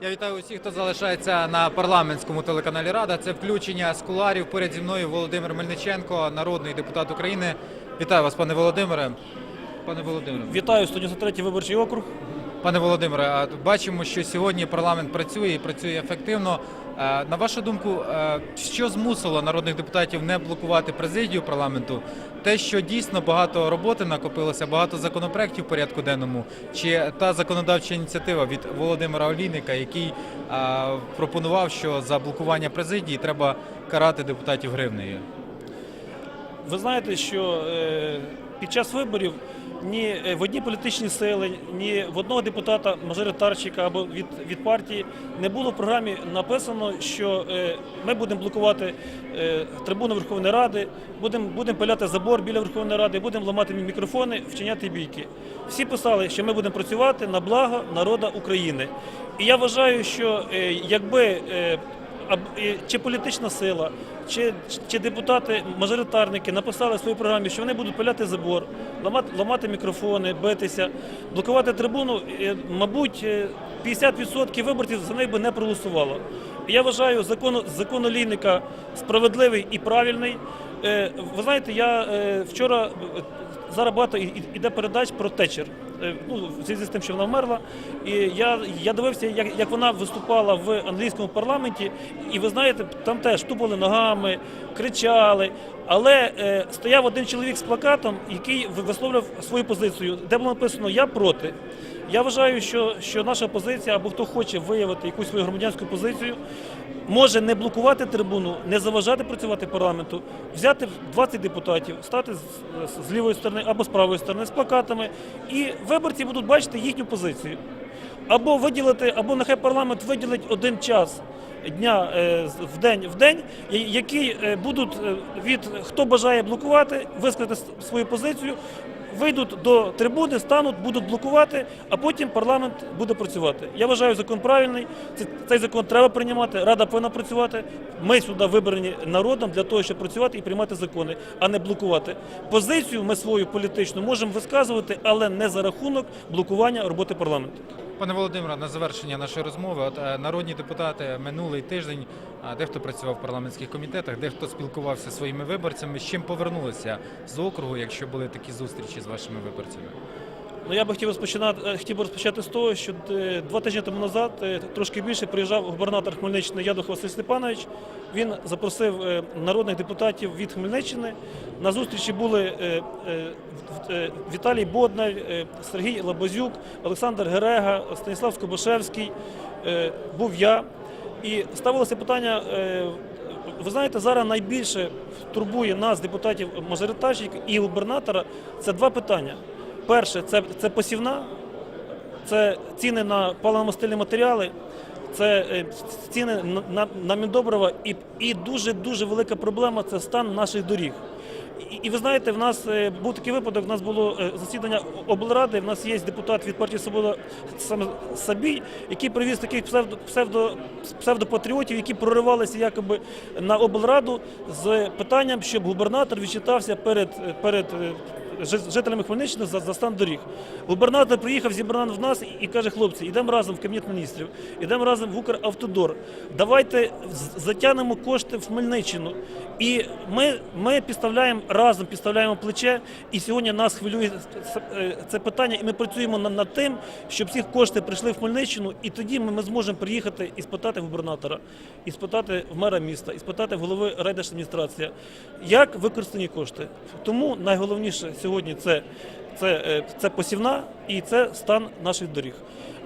Я вітаю усіх, хто залишається на парламентському телеканалі Рада. Це включення з куларів. Поряд зі мною Володимир Мельниченко, народний депутат України. Вітаю вас, пане Володимире. Пане Володимире, Вітаю 193 виборчий округ. Пане Володимире, бачимо, що сьогодні парламент працює і працює ефективно. Е, На вашу думку, е, що змусило народних депутатів не блокувати президію парламенту? Те, що дійсно багато роботи накопилося, багато законопроєктів в порядку денному, чи та законодавча ініціатива від Володимира Олійника, який е, пропонував, що за блокування президії треба карати депутатів гривнею? Ви знаєте, що е, під час виборів ні е, в одній політичній сили, ні в одного депутата, мажоритарщика або від, від партії не було в програмі написано, що е, ми будемо блокувати трибуну Верховної Ради, будемо будемо пиляти забор біля Верховної Ради, будемо ламати мікрофони, вчиняти бійки. Всі писали, що ми будемо працювати на благо народа України. І я вважаю, що якби чи політична сила, чи, чи депутати, мажоритарники написали в своїй програмі, що вони будуть пиляти забор, ламати, ламати мікрофони, битися, блокувати трибуну, е, мабуть, е, 50% виборців за них би не проголосувало. Я вважаю закон, закон Олійника справедливий і правильний. Е, Ви знаєте, я е, вчора е, зараз багато іде передач про Течер. Е, Ну, в зв'язку з тим, що вона вмерла. І я, я дивився, як, як вона виступала в англійському парламенті, і ви знаєте, там теж тупали ногами, кричали. Але е, стояв один чоловік з плакатом, який висловлював свою позицію, де було написано Я проти. Я вважаю, що, що наша позиція або хто хоче виявити якусь свою громадянську позицію, може не блокувати трибуну, не заважати працювати парламенту, взяти 20 депутатів, стати з, з- з лівої сторони або з правої сторони з плакатами, і виборці будуть бачити їхню позицію. Або виділити, або нехай парламент виділить один час дня е, в день в день, який е, будуть е, від хто бажає блокувати, висказати свою позицію. Вийдуть до трибуни, стануть, будуть блокувати, а потім парламент буде працювати. Я вважаю, закон правильний. Це- Цей закон треба приймати. Рада повинна працювати. Ми сюди вибрані народом для того, щоб працювати і приймати закони, а не блокувати. Позицію ми свою політичну можемо висказувати, але не за рахунок блокування роботи парламенту. Пане Володимире, на завершення нашої розмови, от е, народні депутати минулий тиждень, дехто працював в парламентських комітетах, дехто спілкувався зі своїми виборцями. З чим повернулися з округу, якщо були такі зустрічі з вашими виборцями? Ну я би хотів розпочинати е, хотів би розпочати з того, що е, два тижні тому назад е, трошки більше приїжджав губернатор Хмельниччини Ядух Василь Степанович. Він запросив народних депутатів від Хмельниччини. На зустрічі були Віталій Боднар, Сергій Лабазюк, Олександр Герега, Станіслав Скобашевський. е, Був я. І ставилося питання. ви знаєте, зараз найбільше турбує нас, депутатів мажоритарщиків і губернатора, це два питання. Перше, це, це посівна, це ціни на паливно-мастильні матеріали, це е, ціни на, на, міндобрива і, і дуже дуже велика проблема це стан наших доріг. І, і ви знаєте, в нас е, був такий випадок. У нас було е, засідання облради. В нас є депутат від партії Свобода Сабій, який привіз таких псевдо, псевдо, псевдопатріотів, які проривалися якоби на облраду з питанням, щоб губернатор відчитався перед перед. Жи- Жителями Хмельниччини за, за стан доріг. Губернатор приїхав, зібрав в нас і каже: хлопці, йдемо разом в кабінет міністрів, йдемо разом в Укравтодор. Давайте затягнемо кошти в Хмельниччину. І ми, ми підставляємо разом, підставляємо плече. І сьогодні нас хвилює це- е, питання, і ми працюємо над, тим, щоб ці кошти прийшли в Хмельниччину, і тоді ми, ми зможемо приїхати і спитати губернатора, і спитати в мера міста, і спитати голови райдержадміністрації, як використані кошти. Тому найголовніше сьогодні це, це, е, це посівна і це стан наших доріг.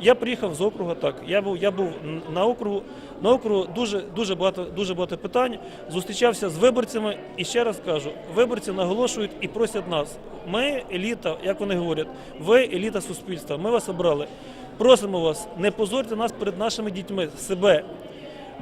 Я приїхав з округа. Так, я був, я був на округу. На округу дуже дуже багато дуже багато питань. Зустрічався з виборцями і ще раз кажу: виборці наголошують і просять нас. Ми еліта, як вони говорять, ви еліта суспільства. Ми вас обрали. Просимо вас, не позорте нас перед нашими дітьми, себе.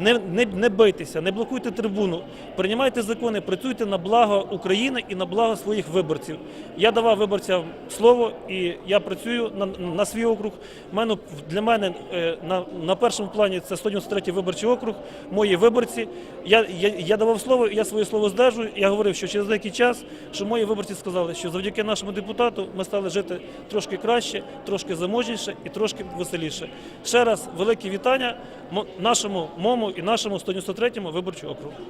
Не, не, не бийтеся, не блокуйте трибуну, приймайте закони, працюйте на благо України і на благо своїх виборців. Я давав виборцям слово, і я працюю на, на свій округ. Мене, для мене е, на, на першому плані це 193 виборчий округ, мої виборці. Я, я, я давав слово, я своє слово здержую. Я говорив, що через деякий час, що мої виборці сказали, що завдяки нашому депутату ми стали жити трошки краще, трошки заможніше і трошки веселіше. Ще раз велике вітання нашому мому і нашому 193 виборчому округу.